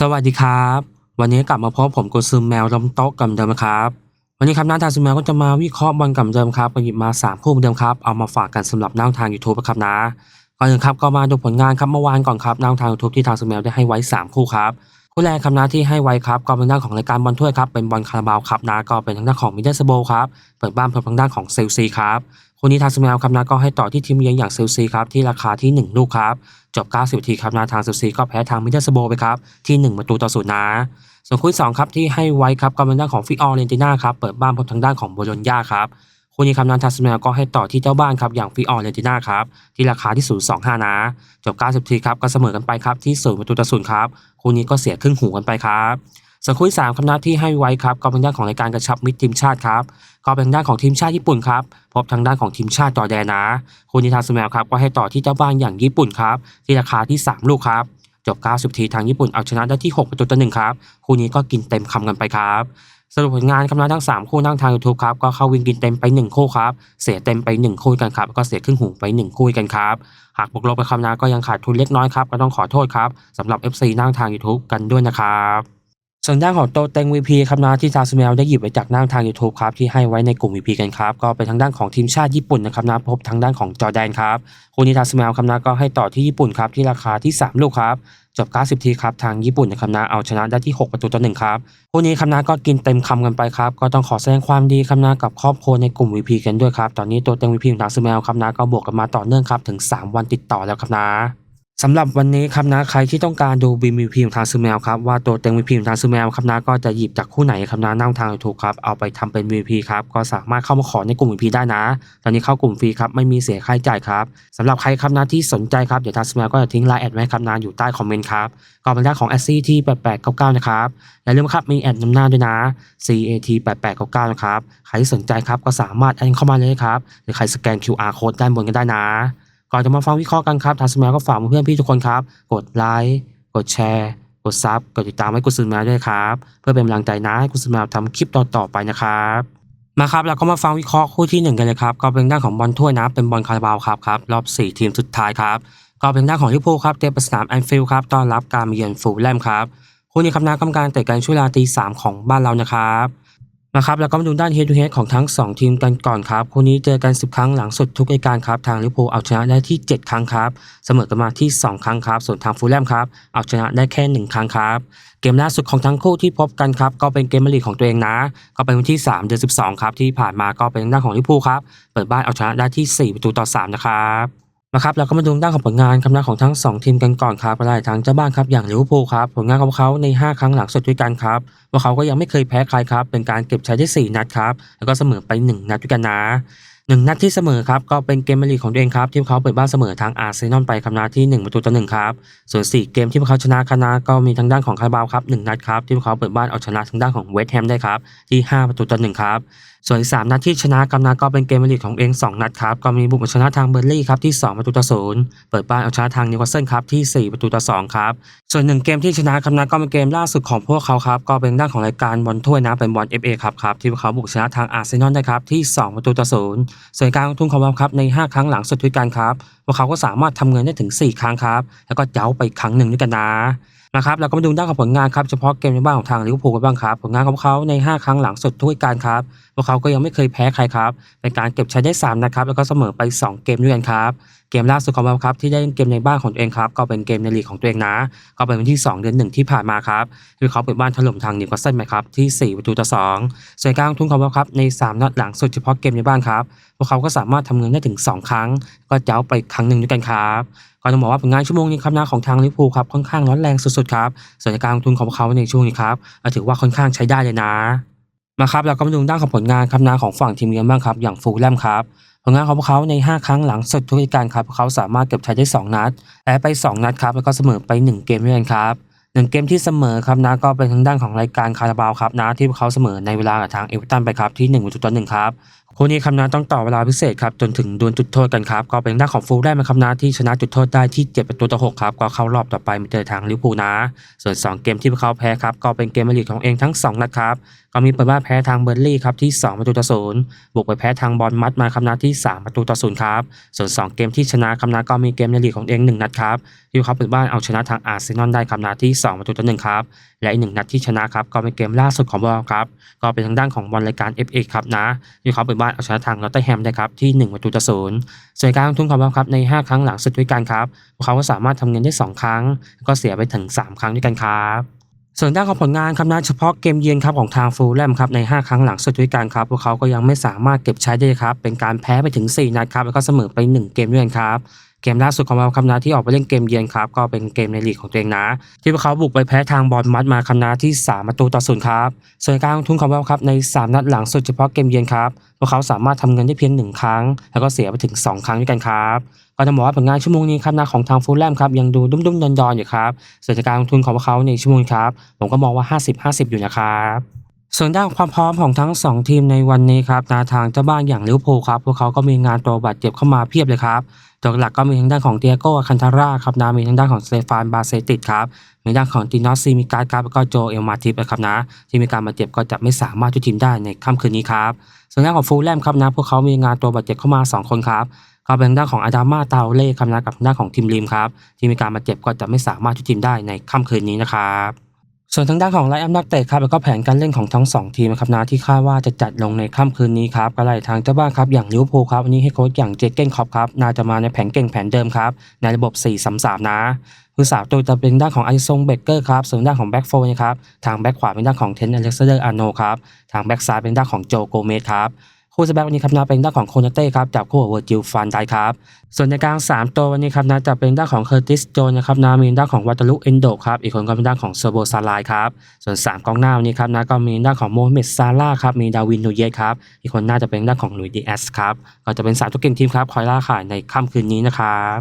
สวัสดีครับ วันนี้กลับมาพบผมกุซึมแมวล้มโต๊ะกับเดิมครับ วันนี้ครับน้าทางซึมแมวก็จะมาวิเคราะห์บอลกับเดิมครับก็หยิบมาสามคู่เดิมครับเอามาฝากกันสำหรับน้าทาง YouTube นะครับนะก่อนอื่นครับก็มาดูผลงานครับเมื่อวานก่อนครับน้าทาง YouTube ที่ทางซึมแมวได้ให้ไว้สามคู่ครับ คู่แรกครับนะที่ให้ไว้ครับก็เป็นด้านของรายการบอลถ้วยครับเป็นบอลคาราบาวครับนะก็เป็นทางด้านของมิดเดิลสโบครับเปิดบ้านพบทางด้านของเซลซีครับคู่นี้ทางซึมแมวครับนะก็ให้ต่อที่ทีมเยือนอย่างเซลซีครับที่ราคาที่หนึ่งลูกครับจบ 90นาทีครับนาทางเซลซีก็แพ้ทางมิดเดิลสโบไปครับที่ 1 ประตูต่อศูนย์นะส่วนคู่สองครับที่ให้ไว้ครับก็เป็นด้านของฟิออเรนติน่าครับเปิดบ้านพบทางด้านของโบโลญญาครับ คู่นี้ครับนาทางสเมลก็ให้ต่อที่เจ้าบ้านครับอย่างฟิออร์เรนติน่าครับที่ราคาที่ 0.25 นะ จบ 90 ทีครับก็เสมอกันไปครับที่0ประตูต่อศูนย์ครับคู่นี้ก็เสียครึ่งหูกันไปครับส่วนคู่ที่สามครับนาที่ให้ไว้ครับก็เป็นด้านของรายการกระชับมิตรทีมชาติครับก็เป็นด้านของทีมชาติญี่ปุ่นครับพบทางด้านของทีมชาติจอแดนนะคู่นี้ทางสเมลครับก็ให้ต่อที่เจ้าบ้านอย่างญี่ปุ่นครับที่ราคาที่ 3 ลูกครับจบ 90 ทีทางญี่ปุ่นเอาชนะได้ที่ 6 ประตูต่อหนึ่งครับ คู่นี้ก็กินเต็มคำกันไปครับ สรุปผลงานคำนับทั้ง 3 คู่นั่งทาง YouTube ครับก็เข้าวินกินเต็มไป 1 คู่ครับ เสียเต็มไป 1 คู่กันครับก็เสียครึ่งหูไป 1 คู่กันครับ หากบวกลบไปคำนาก็ยังขาดทุนเล็กน้อยครับก็ต้องขอโทษครับสำหรับ FC นั่งทาง YouTube กันด้วยนะครับ ส่วนด้านของโตเต็ง VP ครับนะที่ทางสเมลได้หยิบไว้จากหน้าทาง YouTube ครับที่ให้ไว้ในกลุ่ม VP กันครับก็เป็นทางด้านของทีมชาติญี่ปุ่นนะครับนะพบทางด้านของจอแดนครับคู่นี้ทางสเมลครับนะก็ให้ต่อที่ญี่ปุ่นครับที่ราคาที่ 3 ลูกครับจบ 90 ทีครับ ทางญี่ปุ่นนะครับนะ เอาชนะได้ที่ 6 ประตูต่อหนึ่งครับคู่นี้ครับนะก็กินเต็มคำกันไปครับ ก็ต้องขอแสดงความดีครับนะกับครอบครัวในกลุ่ม VP กันด้วยครับ ตอนนี้ตัวเต็ง VP ของทางสเมลครับนะก็บวกกันมาต่อเนื่องครับ ถึง 3 วันติดต่อแล้วครับนะ สำหรับวันนี้ครับนะใครที่ต้องการดูบีมีพีของทางซูแมวครับว่าตัวเต็งวีพีของทางซูแมวครับนะก็จะหยิบจากคู่ไหนครับนะนั่งทางถูกครับเอาไปทำเป็น VP ครับก็สามารถเข้ามาขอในกลุ่ม VP ได้นะ ตอนนี้เข้ากลุ่มฟรีครับไม่มีเสียค่าใช้จ่ายครับสำหรับใครครับนะที่สนใจครับเดี๋ยวทางซูแมวก็จะทิ้งไลน์แอดไว้ครับนะอยู่ใต้คอมเมนต์ครับก็เป็นด้านของ a อซซี่ที่แปด8899นะครับอย่าลืมครับมีแอดนำหน้าด้วยนะ CAT 8899นะครับใครที่สนใจครับก็สามารถแอดเข้ามาเลยครับหรือใครสแกน QR code ด้านบนก็ได้นะ ก่อนจะมาฟังวิเคราะห์กันครับทางสมาก็ฝากเพื่อนพี่ทุกคนครับ กดไลค์กดแชร์ กดซับกดติดตามให้กุศลมาด้วยครับ เพื่อเป็นกำลังใจนะให้กุศลมาทำคลิปต่อๆไปนะครับมาครับเราก็มาฟังวิเคราะห์คู่ที่หนึ่งกันเลยครับก็เป็นด้านของบอลถ้วยนะเป็นบอลคาราบาวครับครับรอบ 4 ทีมสุดท้ายครับก็เป็นด้านของลิเวอร์พูลครับเตะไปสนามแอนฟิลด์ครับต้อนรับการมาเยือนฟูลแลมครับคู่นี้ครับนะกรรมการเตะกันช่วงเวลาตีสามของบ้านเรานะครับ นะครับแล้วก็มาดูด้าน head to head ของทั้ง 2 ทีมกันก่อนครับคู่นี้เจอกัน 10 ครั้งหลังสุดทุกรายการครับทางลิเวอร์พูลเอาชนะได้ที่ 7 ครั้งครับเสมอกันมาที่ 2 ครั้งครับ ส่วนทางฟูลแลมครับเอาชนะได้แค่ 1 ครั้งครับ เกมล่าสุดของทั้งคู่ที่พบกันครับก็เป็นเกมมาลีของตัวเองนะ ก็เป็นวันที่ 3 เดือน 12 ครับที่ผ่านมาก็เป็นด้านของลิเวอร์พูลครับเปิดบ้านเอาชนะได้ที่ 4 ประตูต่อ 3 นะครับ นะครับแล้วก็มาดูด้านของผลงานคำนับของทั้ง 2 ทีมกันก่อนครับก็ได้ทางเจ้าบ้านครับอย่างลิเวอร์พูลครับผลงานของเขาใน 5 ครั้งหลังสุดด้วยกันครับพวกเขาก็ยังไม่เคยแพ้ใครครับเป็นการเก็บชัยได้ 4 นัดครับแล้วก็เสมอไป 1 นัดด้วยกันนะหนึ่งนัดที่เสมอครับก็เป็นเกมมาลีของตัวเองครับที่เขาเปิดบ้านเสมอทางอาร์เซนอลไปครับนาที่1ประตูต่อหนึ่งครับส่วน 4 เกมที่พวกเขาชนะคณะก็มีทางด้านของคาราบาวครับ1นัดครับที่พวกเขาเปิดบ้านเอาชนะทางด้านของเวสต์แฮมได้ครับที่ 5 ประตูต่อหนึ่งครับ ส่วนอีก3นัดที่ชนะกำนาก็เป็นเกมลีกของเอง 2 นัดครับ ก็มีบุกมาชนะทางเบอร์ลี่ครับที่ 2 ประตูต่อศูนย์เปิดบ้านเอาชนะทางนิวคาสเซิลครับที่ 4 ประตูต่อ2ครับ ส่วนหนึ่งเกมที่ชนะคำนาก็เป็นเกมล่าสุดของพวกเขาครับ ก็เป็นด้านของรายการบอลถ้วยนะเป็นบอล FA ครับครับที่พวกเขาบุกชนะทางอาร์เซนอลได้ครับที่ 2 ประตูต่อศูนย์ส่วนการลงทุนของเราครับใน 5 ครั้งหลังสุดด้วยกันครับพวกเขาก็สามารถทำเงินได้ถึง 4 ครั้งครับแล้วก็เย้าไปครั้งหนึ่งด้วยกันนะ นะครับเราก็มาดูด้านของผลงานครับเฉพาะเกมในบ้านของทางลิเวอร์พูลกันบ้างครับผลงานของเขาใน 5 ครั้งหลังสุดทุกการครับพวกเขาก็ยังไม่เคยแพ้ใครครับเป็นการเก็บชัยได้3นะครับแล้วก็เสมอไป 2 เกมด้วยกันครับเกมล่าสุดของเราครับที่ได้เล่นเกมในบ้านของตัวเองครับก็เป็นเกมในลีกของตัวเองนะ ก็เป็นวันที่ 2 เดือนหนึ่งที่ผ่านมาครับที่เขาเปิดบ้านถล่มทางนิวคาสเซิลไปครับที่4ประตูต่อ2ส่วนการลงทุนของเราครับใน 3นัดหลังสุดเฉพาะเกมในบ้านครับพวกเขาก็สามารถทำเงินได้ถึง 2 ครั้ง ก็เจ้าไปครั้งหนึ่งด้วยกันครับก็ต้องบอกว่าผลงานชั่วโมงนี้ครับน้าของทางลิเวอร์พูลครับค่อนข้างร้อนแรงสุดๆครับส่วนการลงทุนของเขาในช่วงนี้ครับถือว่าค่อนข้างใช้ได้เลยนะมาครับเราก็มาดูด้านของผลงานครับน้าของฝั่งทีมเยือนบ้างครับอย่างฟูลแลมครับ ผลงานของพวกเขาใน 5 ครั้งหลังสุดทุกการครับพวกเขาสามารถเก็บชัยได้ 2 นัดแพ้ไป 2 นัดครับแล้วก็เสมอไป 1 เกมด้วยกันครับหนึ่งเกมที่เสมอครับนะก็เป็นทางด้านของรายการคาราบาวครับนะที่พวกเขาเสมอในเวลากับทางเอเวอเรตันไปครับที่1ประตูต่อหนึ่งครับคู่นี้คำนาต้องต่อเวลาพิเศษครับจนถึงดวลจุดโทษกันครับก็เป็นด้านของฟูลแลมนะครับนะที่ชนะจุดโทษได้ที่7ประตูต่อ6ครับก็เข้ารอบต่อไปมาเจอทางลิเวอร์พูลนะ ส่วน 2 เกมที่พวกเขาแพ้ครับก็เป็นเกมมาลีกของเองทั้ง 2 นัดครับ ก็มีเปิดบ้านแพ้ทางเบอร์ลี่ครับที่ 2 ประตูต่อศูนย์บุกไปแพ้ทางบอลมัดมาครับนะที่ 3 ประตูต่อศูนย์ครับ ส่วน 2 เกมที่ชนะครับนะก็มีเกมในลีกของเอง1นัดครับที่เขาเปิดบ้านเอาชนะทางอาร์เซนอลได้ครับนะที่ 2 ประตูต่อหนึ่งครับ และอีกหนึ่งนัดที่ชนะครับก็เป็นเกมล่าสุดของบอลครับก็เป็นทางด้านของบอลรายการ FA ครับนะที่เขาเปิดบ้านเอาชนะทางลอตเตอร์แฮมได้ครับที่ 1 ประตูต่อศูนย์ส่วนการลงทุนของเราครับใน 5 ครั้งหลังสุดด้วยกันครับพวกเขาก็สามารถทำเงินได้ 2 ครั้ง ก็เสียไปถึง 3 ครั้งด้วยกันครับ ส่วนด้านของผลงานครับนะเฉพาะเกมเยือนครับของทางฟูลแลมครับใน 5 ครั้งหลังสุดด้วยกันครับพวกเขาก็ยังไม่สามารถเก็บใช้ได้ครับเป็นการแพ้ไปถึง 4 นัดครับแล้วก็เสมอไป 1 เกมด้วยกันครับเกมล่าสุดของเราคำนาที่ออกไปเล่นเกมเยือนครับก็เป็นเกมในลีกของตัวเองนะ ที่พวกเขาบุกไปแพ้ทางบอลมัดมาคำนาที่ 3 ประตูต่อศูนย์ครับส่วนการลงทุนของเราครับใน 3 นัดหลังสุดเฉพาะเกมเยือนครับพวกเขาสามารถทำเงินได้เพียง1ครั้ง แล้วก็เสียไปถึง 2 ครั้งด้วยกันครับ ก็จะบอกว่าผลงานชั่วโมงนี้ครับนะของทางฟูลแลมครับยังดูดุ้มๆดอนๆอยู่ครับส่วนจากการลงทุนของพวกเขาในชั่วโมงครับผมก็มองว่า 50-50 อยู่นะครับส่วนด้านความพร้อมของทั้ง 2 ทีมในวันนี้ครับนาทางเจ้าบ้านอย่างลิเวอร์พูลครับพวกเขาก็มีงานตัวบาดเจ็บเข้ามาเพียบเลยครับตัวหลักก็มีทางด้านของเตียโก้คันทาร่าครับนะมีทางด้านของสเตฟานบาเซติดครับมีด้านของตินอสซีมิการ์ดครับแล้วก็โจเอลมาทิปนะครับนะที่มีการบาดเจ็บก็จะไม่สามารถช่วยทีมได้ในค่ำคืนนี้ครับส่วนด้านของฟูลแลมครับนะพวกเขามีงานตัวบาดเจ็บเข้ามา 2 คนครับ ก็เป็นทางด้านของอาดามาเตาเล่ครับนะกับทางด้านของทีมริมครับที่มีการบาเจ็บก็จะไม่สามารถช่วยทีมได้ในค่ำคืนนี้นะครับส่วนทางด้านของไลน์อัพนักเตะครับแล้วก็แผนการเล่นของทั้ง 2 ทีมนะครับนะที่คาดว่าจะจัดลงในค่ำคืนนี้ครับก็ไล่ทางเจ้าบ้านครับอย่างลิเวอร์พูลครับวันนี้ให้โค้ชอย่างเจเกนคอปครับน่าจะมาในแผนเก่งแผนเดิมครับในระบบ 4-3-3 นะคือสาวตัวจะเป็นด้านของไอซงเบเกอร์ครับส่วนด้านของแบ็กโฟนะครับทางแบ็กขวาเป็นด้านของเทนอเล็กซานเดอร์อาร์โนครับทางแบ็กซ้ายเป็นด้านของโจโกเมสครับ คู่สแบ็กวันนี้ครับนะเป็นด้านของโคนาเต้ครับจับคู่กับเวอร์จิลฟันได้ครับ ส่วนในกลาง 3 ตัววันนี้ครับนะจะเป็นด้านของเคอร์ติสโจนนะครับนะมีด้านของวัตลุเอนโดครับอีกคนก็เป็นด้านของเซอร์โบซาลายครับส่วน 3 กองหน้าวันนี้ครับนะก็มีด้านของโมฮัมเหม็ดซาร่าครับมีดาวินนูเยสครับอีกคนน่าจะเป็นด้านของลุยดีเอสครับก็จะเป็นสามตัวเก่งทีมครับคอยล่าขายในค่ำคืนนี้นะครับ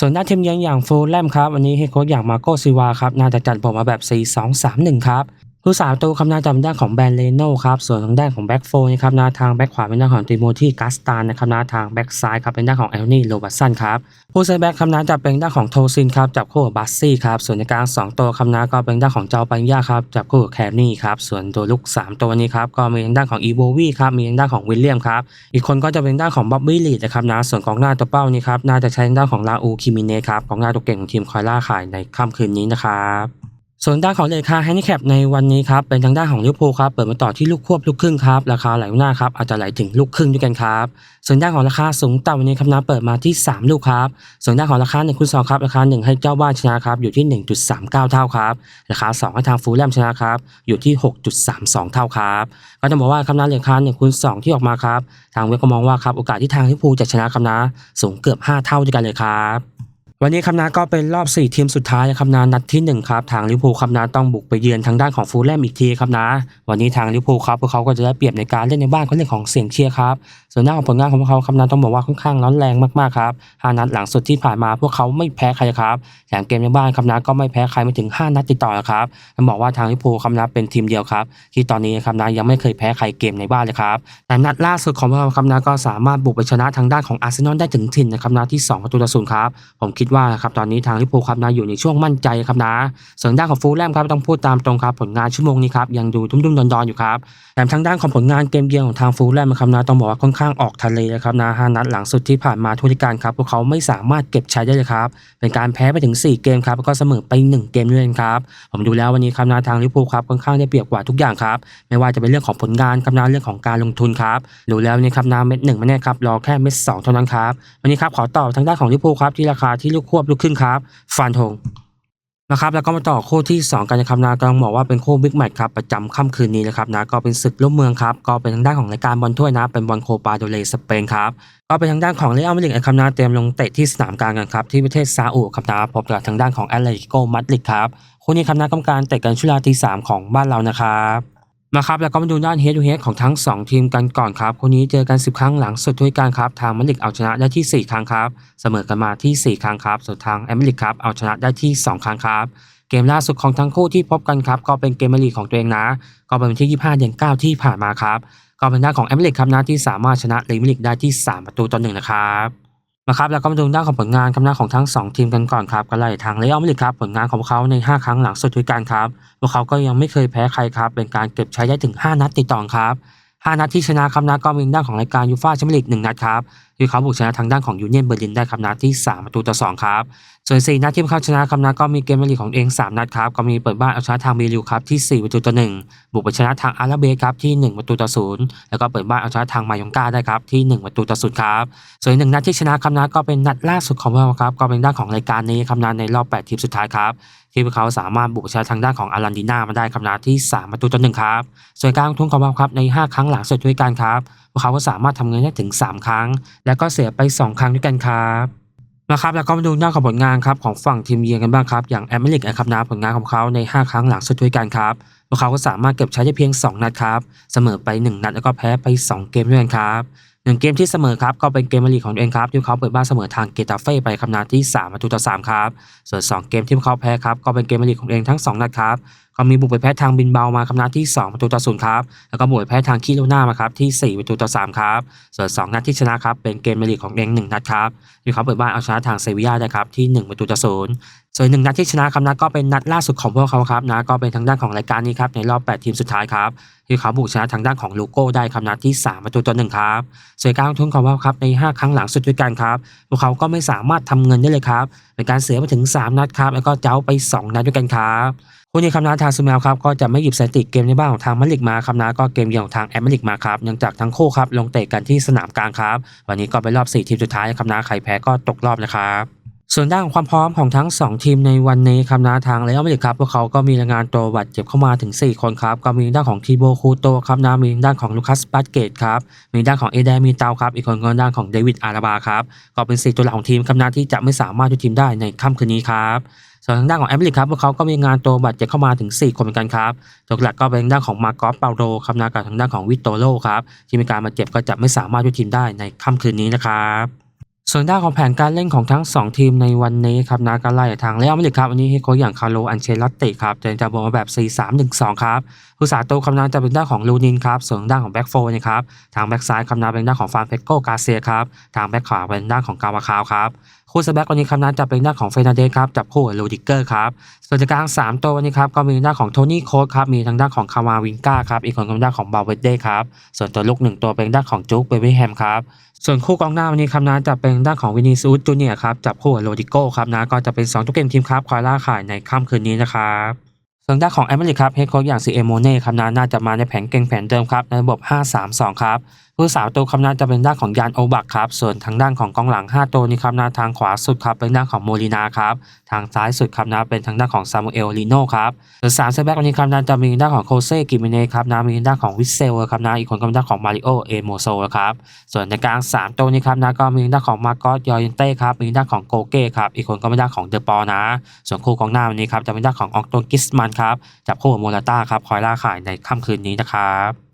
ส่วนด้านทีมเยือนอย่างฟูลแลมครับวันนี้เฮดโค้ชอย่างมาโกซิวาครับน่าจะจัดผมมาแบบ 4-2-3-1 ครับ ผู้สาวตัวคำนาจำด้านของแบรนด์เลโน่ครับ ส่วนทางด้านของแบ็กโฟนะครับนาทางแบ็กขวาเป็นด้านของติโมธีกัสตานนะครับนาทางแบ็กซ้ายครับเป็นด้านของเอลนี่โรบัสันครับ ผู้เซตแบ็กคำนาจะเป็นด้านของโทซินครับจับคู่กับบัสซี่ครับ ส่วนในกลาง2ตัวคำนาก็เป็นด้านของเจ้าปัญญาครับจับคู่กับแคร์นี่ครับ ส่วนตัวลุก 3 ตัวนี้ครับก็มีทางด้านของอีโววีครับมีทางด้านของวิลเลียมครับ อีกคนก็จะเป็นด้านของบ๊อบบี้ลีดนะครับนะ ส่วนกองหน้าตัวเป้านี้ครับน่าจะใช้ด้านของลาอูคิมิเนครับกองหน้าตัวเก่งของทีมคอยล่าขายในค่ำคืนนี้นะครับ ส่วนด้านของเลขาแฮนดิแคปในวันนี้ครับเป็นทางด้านของลิเวอร์พูลครับเปิดมาต่อที่ลูกควบลูกครึ่งครับราคาไหลหน้าครับอาจจะไหลถึงลูกครึ่งด้วยกันครับส่วนด้านของราคาสูงต่ำวันนี้ครับนะเปิดมาที่ 3 ลูกครับส่วนด้านของราคา1คูณ2ครับราคา 1 ให้เจ้าบ้านชนะครับอยู่ที่ 1.39 เท่าครับราคา 2 ให้ทางฟูลแลมชนะครับอยู่ที่ 6.32 เท่าครับก็จะบอกว่าคำนั้นเลขา1คูณ2ที่ออกมาครับทางเว็บก็มองว่าครับโอกาสที่ทางลิเวอร์พูลจะชนะคำนะสูงเกือบ 5 เท่าด้วยกันเลยครับ วันนี้คำนาก็เป็นรอบ 4 ทีมสุดท้ายคำนานัดที่ 1 ครับทางลิเวอร์พูลคำนาต้องบุกไปเยือนทางด้านของฟูลแลมอีกทีครับนะวันนี้ทางลิเวอร์พูลครับพวกเขาก็จะได้เปรียบในการเล่นในบ้านเขาเรื่องของเสียงเชียร์ครับส่วนด้าของผลงานของพวกเขาคำนาต้องบอกว่าค่อนข้างร้อนแรงมากๆครับห้านัดหลังสุดที่ผ่านมาพวกเขาไม่แพ้ใครครับแถมเกมในบ้านคำนาก็ไม่แพ้ใครมาถึง 5 นัดติดต่อครับต้องบอกว่าทางลิเวอร์พูลคำนาเป็นทีมเดียวครับที่ตอนนี้คำนายังไม่เคยแพ้ใครเกมในบ้านเลยครับแต่นัดล่าสุดของพวกเราคำนาก็สามารถบุกไปชนะทางด้านของอาร์เซนอลได้ถึงถิ่นนะครับนะที่2ประตูต่อศูนย์ครับผมคิดว่าครับตอนนี้ทางลิเวอร์พูลครับนะอยู่ในช่วงมั่นใจครับนะส่วนด้านของฟูลแลมครับต้องพูดตามตรงครับผลงานชั่วโมงนี้ครับยังดูทุ่มๆดอนๆอยู่ครับแถมทางด้านของผลงานเกมเยือนของทางฟูลแลมครับนะต้องบอกว่าค่อนข้างออกทะเลเลยครับนะห้านัดหลังสุดที่ผ่านมาทุกกาลครับพวกเขาไม่สามารถเก็บชัยได้เลยครับเป็นการแพ้ไปถึง 4 เกมครับแล้วก็เสมอไป 1 เกมด้วยครับผมดูแล้ววันนี้ครับนะทางลิเวอร์พูลครับค่อนข้างได้เปรียบกว่าทุกอย่างครับไม่ว่าจะเป็นเรื่องของผลงานครับนะเรื่องของการลงทุนครับดูแล้วนี่ครับนะเม็ดหนึ่งม่แน่ครับรอแค่เม็ดสองเท่านั้นครับวันนี้ครับขอตอบทางด้านของลิเวอร์พูลครับที่ราคาที่ลูกควบลูกครึ่งครับ ฟันธงนะครับแล้วก็มาต่อคู่ที่ 2 กันนะครับนะก็ต้องบอกว่าเป็นคู่บิ๊กแมตช์ครับประจำค่ำคืนนี้นะครับนะก็เป็นศึกร่วมเมืองครับก็เป็นทางด้านของรายการบอลถ้วยนะเป็นบอลโคปาโดเลสเปนครับก็เป็นทางด้านของเรอัลมาดริดนะครับนะเตรียมลงเตะที่สนามกลางกันครับที่ประเทศซาอุครับนะพบกับทางด้านของแอตเลติโกมาดริดครับคู่นี้ครับนะกรรมการเตะกันชุลาตีสามของบ้านเรานะครับ มาครับแล้วก็มาดูด้านเฮด o ูเฮดของทั้ง 2 ทีมกันก่อนครับคู่นี้เจอกัน 10 ครั้งหลังสุดด้วยกันครับทางมาดริดเอาชนะได้ที่ 4 ครั้งครับเสมอกันมาที่ 4 ครั้งครับส่วนทางแอตเลติกครับเอาชนะได้ที่ 2 ครั้งครับเกมล่าสุดของทั้งคู่ที่พบกันครับก็เป็นเกมมาลีกของตัวเองนะ ก็เป็นวันที่ 25 เดือน 9 ที่ผ่านมาครับก็เป็นด้านของแอมเบลิกครับนะที่สามารถชนะเลมิลิกได้ที่ 3 ประตูต่อหนึ่งนะครับ นะครับแล้วก็มาดูด้านของผลงานครับหน้าของทั้ง 2 ทีมกันก่อนครับก็เลยทางเลอัลมาดริดครับผลงานของพวกเขาใน 5 ครั้งหลังสุดด้วยกันครับพวกเขาก็ยังไม่เคยแพ้ใครครับเป็นการเก็บใช้ได้ถึง 5 นัดติดต่อครับ5นัดที่ชนะครับนะก็มีด้านของรายการยูฟ่าแชมเปี้ยนลีก1นัดครับที่เขาบุกชนะทางด้านของยูเนียนเบอร์ลินได้ครับนัดที่ 3 ประตูต่อ2ครับ ส่วน4นัดที่เขาชนะครับนะก็มีเกมลีกของเอง3นัดครับก็มีเปิดบ้านเอาชนะทางเบริวครับที่4ประตูต่อ1บุกไปชนะทางอาราเบสครับที่1ประตูต่อ0แล้วก็เปิดบ้านเอาชนะทางมายองกาได้ครับที่1ประตูต่อ0ครับส่วนหนึ่งนัดที่ชนะครับนะก็เป็นนัดล่าสุดของพวกเราครับก็เป็นด้านของรายการนี้ครับนะในรอบ8ทีมสุดท้ายครับที่พวกเขาสามารถบุกชนะทางด้านของอารันดีนามาได้ครับนะที่ 3 ประตูต่อ1ครับ ส่วนการลงทุนของเราครับใน 5 ครั้งหลังสุดด้วยกันครับ พวกเขาก็สามารถทำเงินได้ถึง 3 ครั้ง และก็เสียไป 2 ครั้งด้วยกันครับ นะครับแล้วก็มาดูหน้าของผลงานครับของฝั่งทีมเยือนกันบ้างครับอย่างแอมเบริกนะครับนะผลงานของเขาใน 5 ครั้งหลังสุดด้วยกันครับพวกเขาก็สามารถเก็บใช้ได้เพียง 2 นัดครับเสมอไป 1 นัดแล้วก็แพ้ไป 2 เกมด้วยกันครับ หนึ่งเกมที่เสมอครับก็เป็นเกมลีกของเองครับที่เขาเปิดบ้านเสมอทางเกตาเฟ่ไปครับนัดที่3ประตูต่อ3ครับส่วน 2 เกมที่พวกเขาแพ้ครับก็เป็นเกมลีกของเองทั้ง 2 นัดครับก็มีบุกไปแพ้ทางบินเบามาครับนัดที่ 2 ประตูต่อศูนย์ครับแล้วก็บุกไปแพ้ทางคีโรนามาครับที่ 4 ประตูต่อ3ครับส่วน 2 นัดที่ชนะครับเป็นเกมลีกของเอง1นัดครับที่เขาเปิดบ้านเอาชนะทางเซบียาได้ครับที่ 1 ประตูต่อศูนย์ ส่วนหนึ่งนัดที่ชนะครับนะก็เป็นนัดล่าสุดของพวกเขาครับนะก็เป็นทางด้านของรายการนี้ครับในรอบ 8 ทีมสุดท้ายครับที่เขาบุกชนะทางด้านของลูโก้ได้ครับนัดที่ 3 ประตูต่อหนึ่งครับส่วนการลงทุนของพวกเขาครับใน 5 ครั้งหลังสุดด้วยกันครับพวกเขาก็ไม่สามารถทำเงินได้เลยครับเป็นการเสียไปถึง 3 นัดครับแล้วก็เจ้าไป 2 นัดด้วยกันครับคู่นี้คำนาทางซูเมลครับก็จะไม่หยิบสถิติเกมในบ้านของทางมาดริกมาครับนะก็เกมเยือนของทางแอมเบริกมาครับเนื่องจากทั้งคู่ครับลงเตะกันที่สนามกลางครับ วันนี้ก็เป็นรอบ 4 ทีมสุดท้ายครับนะใครแพ้ก็ตกรอบนะครับ ส่วนด้านของความพร้อมของทั้ง 2 ทีมในวันนี้ครับนะทางเรอัลมดริดครับพวกเขาก็มีรายงานตัวบาดเจ็บเข้ามาถึง 4 คนครับ ก็มีด้านของทีโบคูโตครับนะมีด้านของลูคัสบาสเกตครับ มีด้านของเอเดมีเตาครับ อีกคนก็ด้านของเดวิดอาราบาครับก็เป็นสี่ตัวหลักของทีมครับนะที่จะไม่สามารถช่วยทีมได้ในค่ำคืนนี้ครับส่วนทางด้านของแอมเบริกครับพวกเขาก็มีงานตัวบาดเจ็บเข้ามาถึง 4 คนเหมือนกันครับตัวหลักก็เป็นด้านของมาร์กอสเปาโรครับนะกับทางด้านของวิตโตโลครับที่มีการบาเจ็บก็จะไม่สามารถช่วยทีมได้ในค่ำคืนนี้นะครับ ส่วนด้านของแผนการเล่นของทั้ง 2 ทีมในวันนี้ครับนาการไล่ทางเรอัลมาดริดครับวันนี้เฮดโค้ชอย่างคาร์โลอันเชลอตติครับจะจะบอกมาแบบ 4-3-1-2 ครับผู้สาโตคำนานจะเป็นด้านของลูนินครับส่วนด้านของแบ็กโฟนะครับทางแบ็กซ้ายคำนานเป็นด้านของฟานเพโกกาเซียครับทางแบ็กขวาเป็นด้านของกาวาคาวครับคู่สแบ็กวันนี้คำนานจะเป็นด้านของเฟรนันเดสครับจับคู่กับลูดิเกอร์ครับส่วนกลางสามตัววันนี้ครับก็มีด้านของโทนี่โค้ดครับมีทางด้านของคาวาวิงก้าครับอีกคนก็เป็นด้านของบาเวเด้ครับส่วนตัวลูกหนึ่งตัวเป็นด้านของจุ๊กเบบี้แฮมครับ ส่วนคู่กองหน้าวันนี้ครับนะจะเป็นด้านของวินิซูสจูเนียครับจับคู่กับโรดิโก้ครับนะก็จะเป็น2ทุกเกมทีมครับคอยล่าขายในค่ำคืนนี้นะครับส่วนด้านของแอมเบริกครับเฮดโค้ชอย่างซีเอโมเน่ครับนะน่าจะมาในแผนเก่งแผนเดิมครับในระบบ 5-3-2 ครับผู้สาวตัวคำนาจะเป็นด้านของยานโอบักครับ ส่วนทางด้านของกองหลัง 5 ตัวนี้ครับนะทางขวาสุดครับเป็นด้านของโมลินาครับ ทางซ้ายสุดครับนะเป็นทางด้านของซามูเอลลิโนครับ ส่วนสามเซแบ็กวันนี้ครับนะจะมีด้านของโคเซ่กิมิเน่ครับนะมีด้านของวิเซลครับนะอีกคนก็เป็นด้านของมาริโอเอโมโซครับ ส่วนในกลาง 3 ตัวนี้ครับนะก็มีด้านของมาร์กอสยอรินเต้ครับ มีด้านของโกเก้ครับ อีกคนก็เป็นด้านของเดอปอนะ ส่วนคู่กองหน้าวันนี้ครับจะเป็นด้านของออกโตกิสมันครับ จับคู่กับโมราต้าครับคอยล่าขายในค่ำคืนนี้นะครับ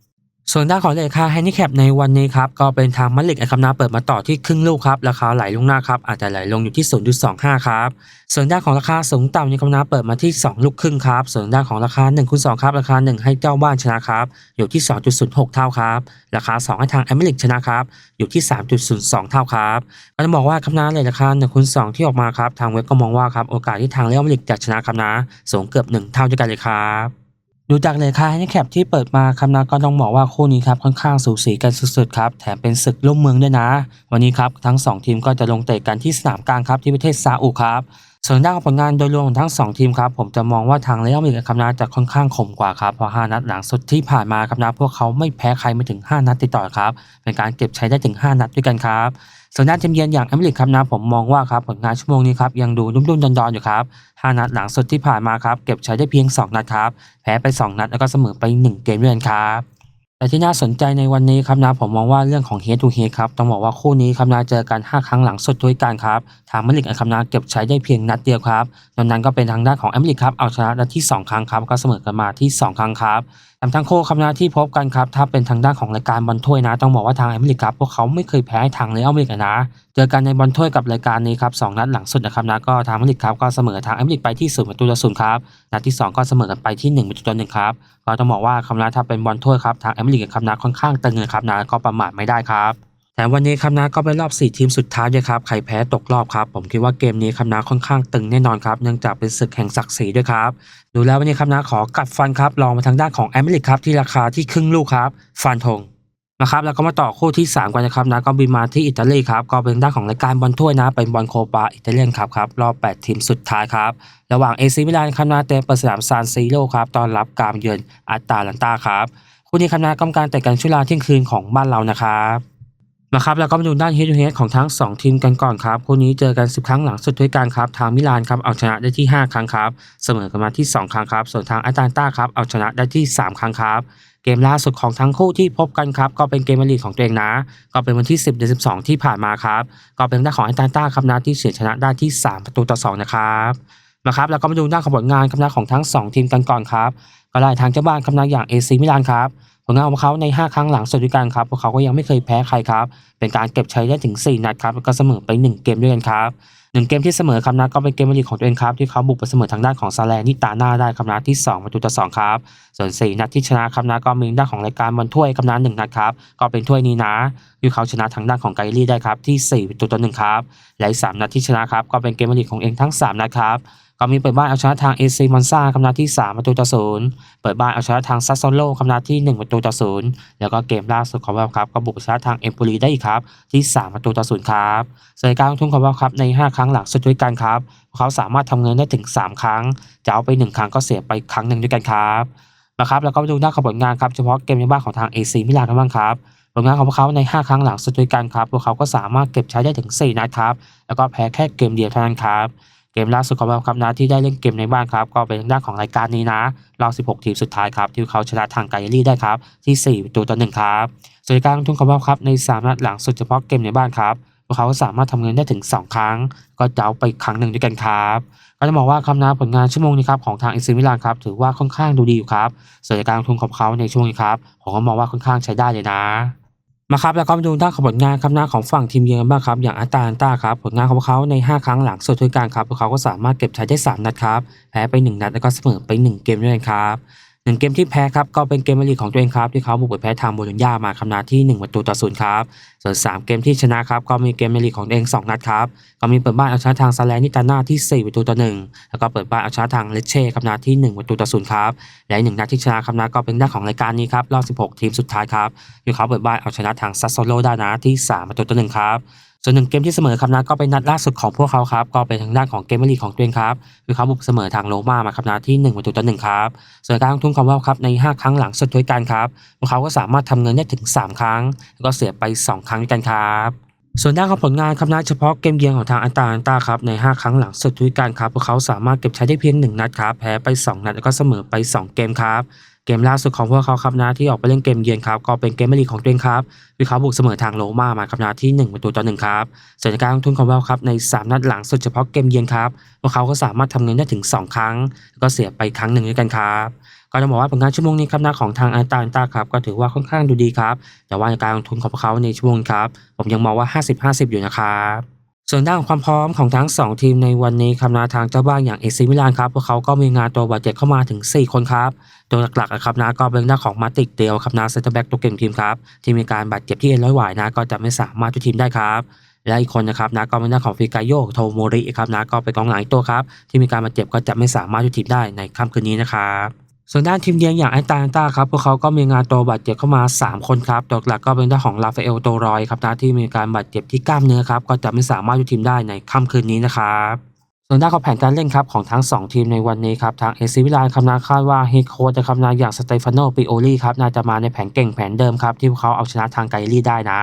ส่วนด้านของราคาแฮนดิแคปในวันนี้ครับก็เป็นทางมัดลิกนะครับนะเปิดมาต่อที่ครึ่งลูกครับราคาไหลลงหน้าครับอาจจะไหลลงอยู่ที่ 0.25 ครับส่วนด้านของราคาสูงต่ำนี่ครับนะเปิดมาที่ 2 ลูกครึ่งครับส่วนด้านของราคา1คูณ2ครับราคา 1 ให้เจ้าบ้านชนะครับอยู่ที่ 2.06 เท่าครับราคา 2 ให้ทางแอมเบริกชนะครับอยู่ที่ 3.02 เท่าครับก็จะบอกว่าครับนะเลยราคา1คูณ2ที่ออกมาครับทางเว็บก็มองว่าครับโอกาสที่ทางเรอัลมาดริดจะชนะครับนะสูงเกือบ 1 เท่าด้วยกันเลยครับ ดูจากเลขาแฮนดิแคปที่เปิดมาครับนะก็ต้องบอกว่าคู่นี้ครับค่อนข้างสูสีกันสุดๆครับแถมเป็นศึกล่มเมืองด้วยนะ วันนี้ครับทั้ง 2 ทีมก็จะลงเตะกันที่สนามกลางครับที่ประเทศซาอุครับส่วนด้านของผลงานโดยรวมของทั้ง 2 ทีมครับผมจะมองว่าทางเรอัลมาดริดครับนะจะค่อนข้างคมกว่าครับเพราะ 5 นัดหลังสุดที่ผ่านมาครับนะพวกเขาไม่แพ้ใครมาถึง 5 นัดติดต่อครับเป็นการเก็บใช้ได้ถึง 5 นัดด้วยกันครับ ส่วนด้านทีมเยือนอย่างแอมเบริกครับนะผมมองว่าครับผลงานชั่วโมงนี้ครับยังดูรุ่มๆดอนๆอยู่ครับ5นัดหลังสุดที่ผ่านมาครับเก็บใช้ได้เพียง 2 นัดครับแพ้ไป 2 นัดแล้วก็เสมอไป 1 เกมด้วยกันครับแต่ที่น่าสนใจในวันนี้ครับนะผมมองว่าเรื่องของ head to head ครับต้องบอกว่าคู่นี้ครับนะเจอกัน 5 ครั้งหลังสุดด้วยกันครับทางมาดริกครับนะเก็บใช้ได้เพียงนัดเดียวครับดังนั้นก็เป็นทางด้านของแอมเบริกครับเอาชนะนัดที่ 2 ครั้งครับก็เสมอกันมาที่ 2 ครั้งครับ แถมทั้งคู่ครับนะที่พบกันครับถ้าเป็นทางด้านของรายการบอลถ้วยนะ ต้องบอกว่าทางอเมริกาพวกเขาไม่เคยแพ้ทางเลอเมาดริดอะนะ เจอกันในบอลถ้วยกับรายการนี้ครับสองนัดหลังสุดนะครับนะก็ทางอเมริกาก็เสมอทางอเมริกไปที่ศูนย์ประตูต่อศูนย์ครับนัดที่สองก็เสมอกันไปที่หนึ่งประตูต่อหนึ่งครับก็ต้องบอกว่าคำนะถ้าเป็นบอลถ้วยครับทางอเมริกาคำนะค่อนข้างตึงเลยครับนะก็ประมาทไม่ได้ครับ แต่วันนี้ครับนะก็เป็นรอบ 4 ทีมสุดท้ายด้วยครับใครแพ้ตกรอบครับ ผมคิดว่าเกมนี้ครับนะค่อนข้างตึงแน่นอนครับเนื่องจากเป็นศึกแห่งศักดิ์ศรีด้วยครับดูแล้ววันนี้ครับนะขอกัดฟันครับลองมาทางด้านของแอมเบริกครับที่ราคาที่ครึ่งลูกครับฟันธงนะครับแล้วก็มาต่อคู่ที่ 3 กันนะครับนะก็บินมาที่อิตาลีครับก็เป็นด้านของรายการบอลถ้วยนะ เป็นบอลโคปาอิตาเลียนครับครับรอบ 8 ทีมสุดท้ายครับระหว่างเอซิมิลานครับนะเตะเปิดสนามซานซีโร่ครับตอนรับการเยือนอาตาลันตาครับคู่นี้ครับนะกำการแต่กันช่วงเวลาเที่ยงคืนของบ้านเรานะครับ นะครับแล้วก็มาดูด้าน Head to Head ของทั้ง 2 ทีมกันก่อนครับคู่นี้เจอกัน 10 ครั้งหลังสุดด้วยกันครับทางมิลานครับเอาชนะได้ที่ 5 ครั้งครับเสมอกันมาที่ 2 ครั้งครับ ส่วนทางอาตาลตาครับเอาชนะได้ที่ 3 ครั้งครับเกมล่าสุดของทั้งคู่ที่พบกันครับก็เป็นเกมลีกของตัวเองนะ ก็เป็นวันที่ 10เดือน12 ที่ผ่านมาครับก็เป็นด้านของอาตาลตาครับนะที่เฉือนชนะได้ที่ 3 ประตูต่อ 2 นะครับนะครับแล้วก็มาดูด้านของผลงานครับนะของทั้ง 2 ทีมกันก่อนครับก็ได้ทางเจ้าบ้านครับนะอย่างเอซีมิลานครับ ผลงานของเขาใน 5 ครั้งหลังสุดด้วยกันครับพวกเขาก็ยังไม่เคยแพ้ใครครับ เป็นการเก็บชัยได้ถึง 4 นัดครับแล้วก็เสมอไป 1 เกมด้วยกันครับหนึ่งเกมที่เสมอครับนะก็เป็นเกมลีกของตัวเองครับที่เขาบุกไปเสมอทางด้านของซาแลนิตาน่าได้ครับนะที่ 2 ประตูต่อ2ครับ ส่วน 4 นัดที่ชนะครับนะก็มีด้านของรายการบอลถ้วยครับนะ1นัดครับก็เป็นถ้วยนี้นะที่เขาชนะทางด้านของไกลี่ได้ครับที่ 4 ประตูต่อ1ครับและอีก3นัดที่ชนะครับก็เป็นเกมลีกของเองทั้ง 3 นัดครับ ก็มีเปิดบ้านเอาชนะทางเอซีมอนซาครับนะที่ 3 ประตูต่อศูนย์เปิดบ้านเอาชนะทางซัสโซโลครับนะที่ 1 ประตูต่อศูนย์แล้วก็เกมล่าสุดของเราครับก็บุกชนะทางเอ็มโปลีได้อีกครับที่ 3 ประตูต่อศูนย์ครับส่วนการลงทุนของเราครับใน 5 ครั้งหลังสุดด้วยกันครับพวกเขาสามารถทำเงินได้ถึง 3 ครั้ง จะเอาไป 1 ครั้งก็เสียไปครั้งหนึ่งด้วยกันครับนะครับแล้วก็มาดูด้านของผลงานครับเฉพาะเกมในบ้านของทางเอซีมิลานกันบ้างครับผลงานของพวกเขาใน 5 ครั้งหลังสุดด้วยกันครับพวกเขาก็สามารถเก็บใช้ได้ถึง4นัดครับแล้วก็แพ้แค่เกมเดียวเท่านั้นครับ เกมล่าสุดของเราครับนะที่ได้เล่นเกมในบ้านครับ ก็เป็นทางด้านของรายการนี้นะรอบ 16 ทีมสุดท้ายครับที่เขาชนะทางไกอารี่ได้ครับที่ 4 ประตูต่อหนึ่งครับส่วนการลงทุนของเราครับใน 3 นัดหลังสุดเฉพาะเกมในบ้านครับพวกเขาสามารถทำเงินได้ถึง 2 ครั้ง ก็จะเอาไปครั้งหนึ่งด้วยกันครับก็จะบอกว่าคำนาผลงานชั่วโมงนี้ครับของทางอิซิมิลานครับถือว่าค่อนข้างดูดีอยู่ครับส่วนการลงทุนของเขาในช่วงนี้ครับผมก็มองว่าค่อนข้างใช้ได้เลยนะ มาครับแล้วก็มาดูด้านของผลงานครับหน้าของฝั่งทีมเยือนบ้างครับอย่างอาตาลันตาครับผลงานของพวกเขาใน 5 ครั้งหลังสุดด้วยการครับพวกเขาก็สามารถเก็บชัยได้ 3 นัดครับแพ้ไป 1 นัดแล้วก็เสมอไป 1 เกมด้วยกันครับ นึ่งเกมที่แพ้ครับก็เป็นเกมลีกของตัวเองครับที่เขาบุกไปแพ้ทางโบโลญญามาคำนาที่1ประตูต่อศูนย์ครับส่วน 3 เกมที่ชนะครับก็มีเกมลีกของตัวเอง 2 นัดครับก็มีเปิดบ้านเอาชนะทางซาแลนิตาน่าที่ 4 ประตูต่อ1แล้วก็เปิดบ้านเอาชนะทางเลเช่คำนาที่ 1 ประตูต่อศูนย์ครับและหนึ่งนัดที่ชนะคำนาก็เป็นด้านของรายการนี้ครับรอบ 16 ทีมสุดท้ายครับที่เขาเปิดบ้านเอาชนะทางซัสโซโลได้นะที่ 3 ประตูต่อหนึ่งครับ ส่วนหนึ่งเกมที่เสมอครับนะก็เป็นนัดล่าสุดของพวกเขาครับก็เป็นทางด้านของเกมลีกของตัวเองครับคือเขาบุกเสมอทางโรม่ามาครับนะที่1ประตูต่อหนึ่งครับส่วนการลงทุนของเราครับใน 5 ครั้งหลังสุดด้วยกันครับพวกเขาก็สามารถทำเงินได้ถึง 3 ครั้ง แล้วก็เสียไป 2 ครั้งด้วยกันครับ ส่วนด้านของผลงานครับนะเฉพาะเกมเยือนของทางอันตาอันตาครับใน 5 ครั้งหลังสุดด้วยกันครับพวกเขาสามารถเก็บใช้ได้เพียง 1 นัดครับแพ้ไป 2 นัดแล้วก็เสมอไป 2 เกมครับเกมล่าสุดของพวกเขาครับนะที่ออกไปเล่นเกมเยือนครับก็เป็นเกมไม่ลีของตัวเองครับคือเขาบุกเสมอทางโรมามาครับนะที่ 1 ประตูต่อหนึ่งครับส่วนการลงทุนของเราครับใน 3 นัดหลังสุดเฉพาะเกมเยือนครับพวกเขาก็สามารถทำเงินได้ถึง 2 ครั้ง แล้วก็เสียไปครั้งหนึ่งด้วยกันครับ ก็จะบอกว่าผลงานชั่วโมงนี้ครับนะของทางอันตาอันตาครับก็ถือว่าค่อนข้างดูดีครับ แต่ว่าในการลงทุนของเขาในช่วงครับผมยังมองว่า 50-50 อยู่นะครับส่วนด้านของความพร้อมของทั้ง 2 ทีมในวันนี้ครับนะทางเจ้าบ้านอย่างเอซิมิลานครับพวกเขาก็มีงานตัวบาดเจ็บเข้ามาถึง 4 คนครับตัวหลักๆอะครับนะก็เป็นด้าของมาติกเดียวครับนะเซนเตอร์แบ็กตัวเก่งทีมครับที่มีการบาดเจ็บที่เอ็นร้อยหวายนะก็จะไม่สามารถช่วยทีมได้ครับและอีกคนนะครับนะก็เป็นด้าของฟิกาโยโทโมริครับนะก็เป็นกองหลังอีกตัวครับที่มีการบาดเจ็บก็จะไม่สามารถช่วยทีมได้ในค่ำคืนนี้นะครับ ส่วนด้านทีมเยือนอย่างไอตาอันตาครับพวกเขาก็มีงานตัวบาดเจ็บเข้ามา 3 คนครับตัวหลักก็เป็นด้าของราฟาเอลโตรอยครับนะที่มีการบาดเจ็บที่กล้ามเนื้อครับก็จะไม่สามารถอยู่ทีมได้ในค่ำคืนนี้นะครับ ส่วนด้านของแผนการเล่นครับของทั้ง 2 ทีมในวันนี้ครับทางเอซิวิลานคำนาคาดว่าเฮโค้ชนะครับนาอย่างสเตฟานโนปิโอลีครับน่าจะมาในแผนเก่งแผนเดิมครับที่พวกเขาเอาชนะทางไกลี่ได้นะ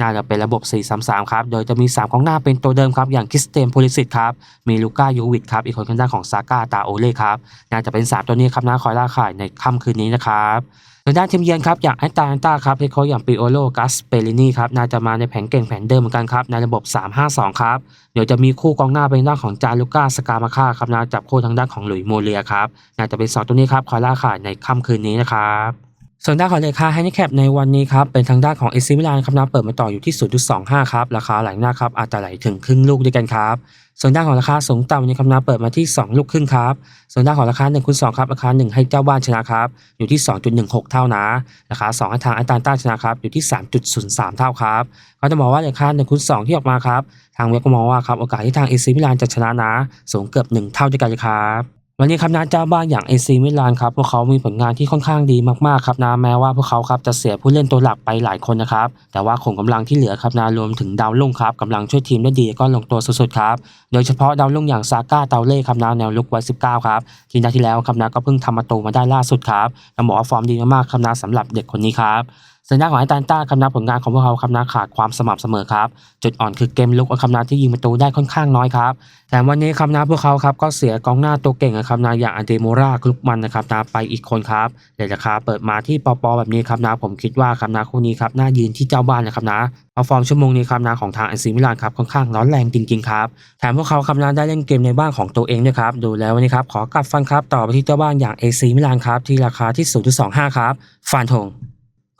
น่าจะเป็นระบบ 4-3-3 ครับ โดยจะมี3กองหน้าเป็นตัวเดิมครับ อย่างคริสเตนโพลิสิตครับ มีลูก้ายูวิตครับ อีกคนข้างด้านของซาก้าตาโอเล่ครับ น่าจะเป็น 3 ตัวนี้ครับนะคอยล่าข่ายในค่ำคืนนี้นะครับ ทางด้านทีมเยือนครับอย่างแอตแลนตาครับเฮดโค้ชอย่างปิโอโลกัสเปรินีครับน่าจะมาในแผงเก่งแผนเดิมเหมือนกันครับในระบบ 3-5-2 ครับ เดี๋ยวจะมีคู่กองหน้าเป็นด้านของจารุก้าสกามาค่าครับนะจับคู่ทางด้านของหลุยโมเลียครับน่าจะเป็นสองตัวนี้ครับคอยล่าขาดในค่ำคืนนี้นะครับ ส่วนด้านของเลขาแฮนดิแคปในวันนี้ครับเป็นทางด้านของเอซิมิลานครับนะเปิดมาต่ออยู่ที่ 0.25 ครับ ราคาไหลหน้าครับอาจจะไหลถึงครึ่งลูกด้วยกันครับ ส่วนด้านของราคาสูงต่ำวันนี้ครับนะเปิดมาที่ 2 ลูกครึ่งครับ ส่วนด้านของราคา1คูณ2ครับราคา 1 ให้เจ้าบ้านชนะครับอยู่ที่ 2.16 เท่านะราคา 2 ให้ทางแอตแลนตาชนะครับอยู่ที่ 3.03 เท่าครับก็จะบอกว่าราคา1คูณ2ที่ออกมาครับทางเว็บก็มองว่าครับโอกาสที่ทางเอซีมิลานจะชนะนะสูงเกือบ 1 เท่าด้วยกันเลยครับ วันนี้ครับนะเจ้าบ้านอย่างเอซีมิลานครับพวกเขามีผลงานที่ค่อนข้างดีมากๆครับนะแม้ว่าพวกเขาครับจะเสียผู้เล่นตัวหลักไปหลายคนนะครับแต่ว่าขุมกำลังที่เหลือครับนะรวมถึงดาวรุ่งครับกำลังช่วยทีมได้ดีแล้วก็ลงตัวสุดๆครับโดยเฉพาะดาวรุ่งอย่างซาก้าเตาเล่ครับนะแนวลุกวัย19ครับทีนัดที่แล้วครับนะก็เพิ่งทำประตูมาได้ล่าสุดครับต้องบอกว่าฟอร์มดีมากๆครับนะสำหรับเด็กคนนี้ครับ สัญญาของไอตันต้าคำนับผลงานของพวกเขาคำนับขาดความสม่ำเสมอครับ จุดอ่อนคือเกมลุกคำนับที่ยิงประตูได้ค่อนข้างน้อยครับแถมวันนี้คำนับพวกเขาครับก็เสียกองหน้าตัวเก่งคำนับอย่างอันเดโมราคลุกมันนะครับนาไปอีกคนครับเดี๋ยวราคาเปิดมาที่ปอปอแบบนี้ครับนะผมคิดว่าคำนับคู่นี้ครับน่ายืนที่เจ้าบ้านนะครับนะเอาฟอร์มชั่วโมงนี้ครับนะของทางเอซีมิลานครับค่อนข้างร้อนแรงจริงๆครับแถมพวกเขาคำนับได้เล่นเกมในบ้านของตัวเองด้วยครับดูแล้ววันนี้ครับขอกลับฟันครับต่อไปที่เจ้าบ้านอย่างเอซีมิลานครับที่ราคาที่ 0.25 ครับฟันธง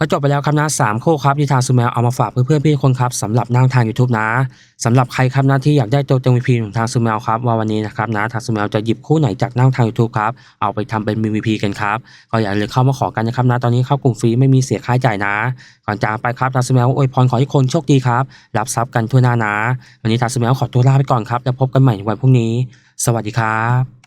ก็จบไปแล้วครับนะสามคู่ครับที่ทางซูเมลเอามาฝากเพื่อนๆพี่คนครับสำหรับนั่งทาง YouTube นะสำหรับใครครับนะที่อยากได้ตัวเต็ม VP ของทางซูเมลครับว่าวันนี้นะครับนะทางซูเมลจะหยิบคู่ไหนจากนั่งทาง YouTube ครับเอาไปทำเป็น MVP กันครับก็อย่าลืมเข้ามาขอกันนะครับนะตอนนี้เข้ากลุ่มฟรีไม่มีเสียค่าใช้จ่ายนะ ก่อนจากไปครับทางซูเมลอวยพรขอให้คนโชคดีครับรับทรัพย์กันทั่วหน้านะ วันนี้ทางซูเมลขอตัวลาไปก่อนครับแล้วพบกันใหม่ในวันพรุ่งนี้ สวัสดีครับ